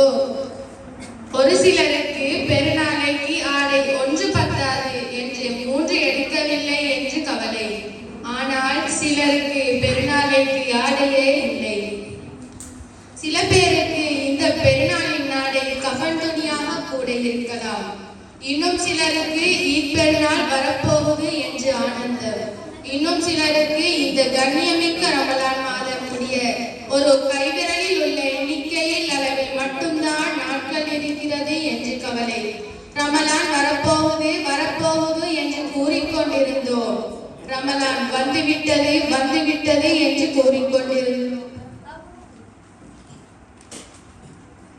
ஓ ஒரு சிலருக்கு பெருநாளைக்கு ஆடை ஒன்று பத்தாது என்று மூன்று எடுக்கவில்லை என்று கவலை. ஆனால் சிலருக்கு பெருநாளைக்கு ஆடையே இல்லை. சில பேருக்கு இந்த பெருநாளின் நாடை கஃபன் துணியாக கூட இருக்கலாம். இன்னும் சிலருக்கு ஈத் பெருநாள் வரப்போகுது என்று ஆனந்தம். இன்னும் சிலருக்கு இந்த கண்ணியமிக்க ரமலான் மாதம் முடிய ஒரு கை கவலை ரமலான் வரப்போகுது வரப்போகுது என்று கூறிக்கொண்டிருந்தோம். ரமலான் வந்துவிட்டது வந்துவிட்டது என்று கூறிக்கொண்டிருந்தோம்.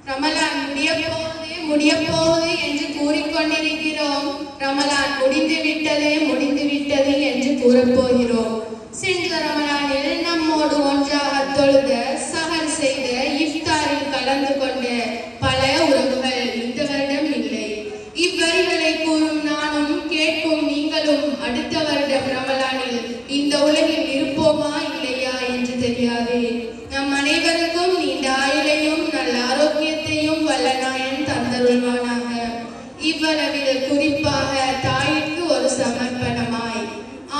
ரமலான் முடிய போகுது முடிய போகுது என்று கூறிக்கொண்டிருக்கிறோம். ரமலான் முடிந்து விட்டது முடிந்து விட்டது என்று கூறப்போகிறோம். சென்ற ரமலானில் நம்மோடு ஒன்றாக தொழுத சகர் செய்த இஃப்தாரில் கலந்து கொண்ட என்று நம் அனைவருக்கும் நீண்ட ஆயுளையும் நல்ல ஆரோக்கியத்தையும் வல்லநாயன் தந்தருள்வானாக. இவ்வளவில் குறிப்பாக தாயிற்கு ஒரு சமர்ப்பணமாய்.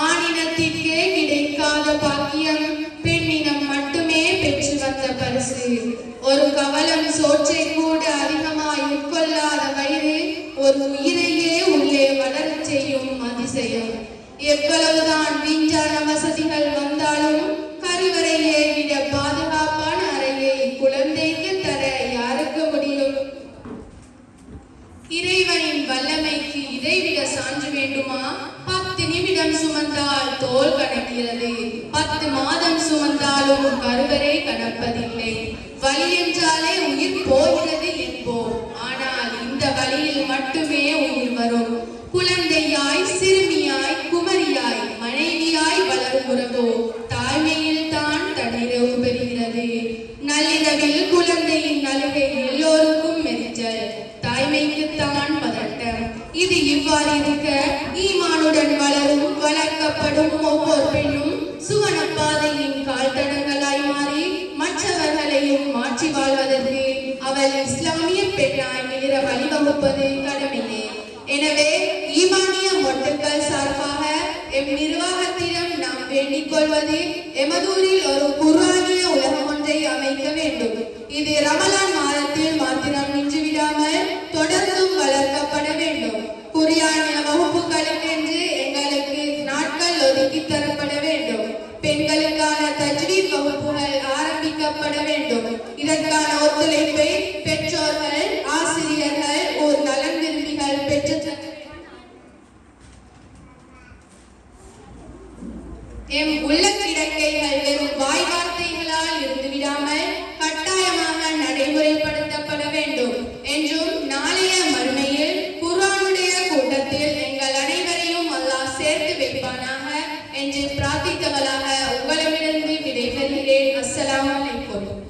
ஆணினத்திற்கே கிடைக்காத பாக்கியம் பெண்ணினம் மட்டுமே பெற்று வந்த பரிசு. ஒரு கவலம் சோற்றை கூட அதிகமாய் உட்கொள்ளாத வயிறு ஒரு உயிரையே உள்ளே வளரச் செய்யும் அதிசயம். எவ்வளவுதான் மின்சார வசதிகள் வந்தாலும் கருவறையை விட பாதுகாப்பான அறையை குழந்தைக்கு தர யாருக்கு முடியும்? இறைவனின் வல்லமைக்கு இதைவிட சான்று வேண்டுமா? பத்து நிமிடம் சுமந்தால் தோல் கணக்கிறது பத்து மாதம் சுமந்தாலும் கருவறை கடப்பதில்லை வலி என்றாலே உயிர் போகிறது என்போம். ஆனால் இந்த வழியில் மட்டுமே நள்ளிரவில் குழந்தையின் அழுகை எல்லோருக்கும் மெச்சல் தாய்மைக்கு தான் பதட்டம். இது இவ்வாறு இருக்க ஈமானுடன் வளரும் வளர்க்கப்படும் ஒவ்வொரு பெண்ணும் சுவன பாதையின் கால் தடங்களாய் மாறி மற்றவர்களையும் மாற்றி வாழ்வதற்கு அவள் இஸ்லாமிய பெண்ணாய் மிளிர வழிவகுப்பது கடமையே. எனவே ஈமானிய மொட்டுக்கள் சார்பாக எம் நிர்வாகத்திடம் நாம் வேண்டிக் கொள்வது எமதூரில் ஒரு குர்ஆனிய உலகம் ஒன்றை அமைக்க இது ரமலான் மாதத்தில் மாத்திரம் நின்று விடாமல் தொடர்ந்தும் வளர்க்கப்பட வேண்டும். குரியானிய வகுப்புகளுக்கென்று எங்களுக்கு நாட்கள் ஒதுக்கி தரப்பட வேண்டும். பெண்களுக்கான தஜ்வீத் வகுப்புகள் ஆரம்பிக்கப்பட வேண்டும். இதற்கான ஒத்துழைப்பை பெற்றோர்கள் ஆசிரியர்கள் ஓர் நலன் விரும்பிகள் பெற்று எம் உள்ள கிடக்கைகள் வெறும் வாய் வார்த்தைகளால் இருந்து விடாமல் கட்டாயமாக நடைமுறைப்படுத்தப்பட வேண்டும். என்றும் நாளைய மறுமையில் குரானுடைய கூட்டத்தில் எங்கள் அனைவரையும் அல்லாஹ் சேர்த்து வைப்பானாக என்று பிரார்த்தித்தவளாக உங்களிடமிருந்து விடைபெறுகிறேன். அஸ்லாம் வலைக்கம்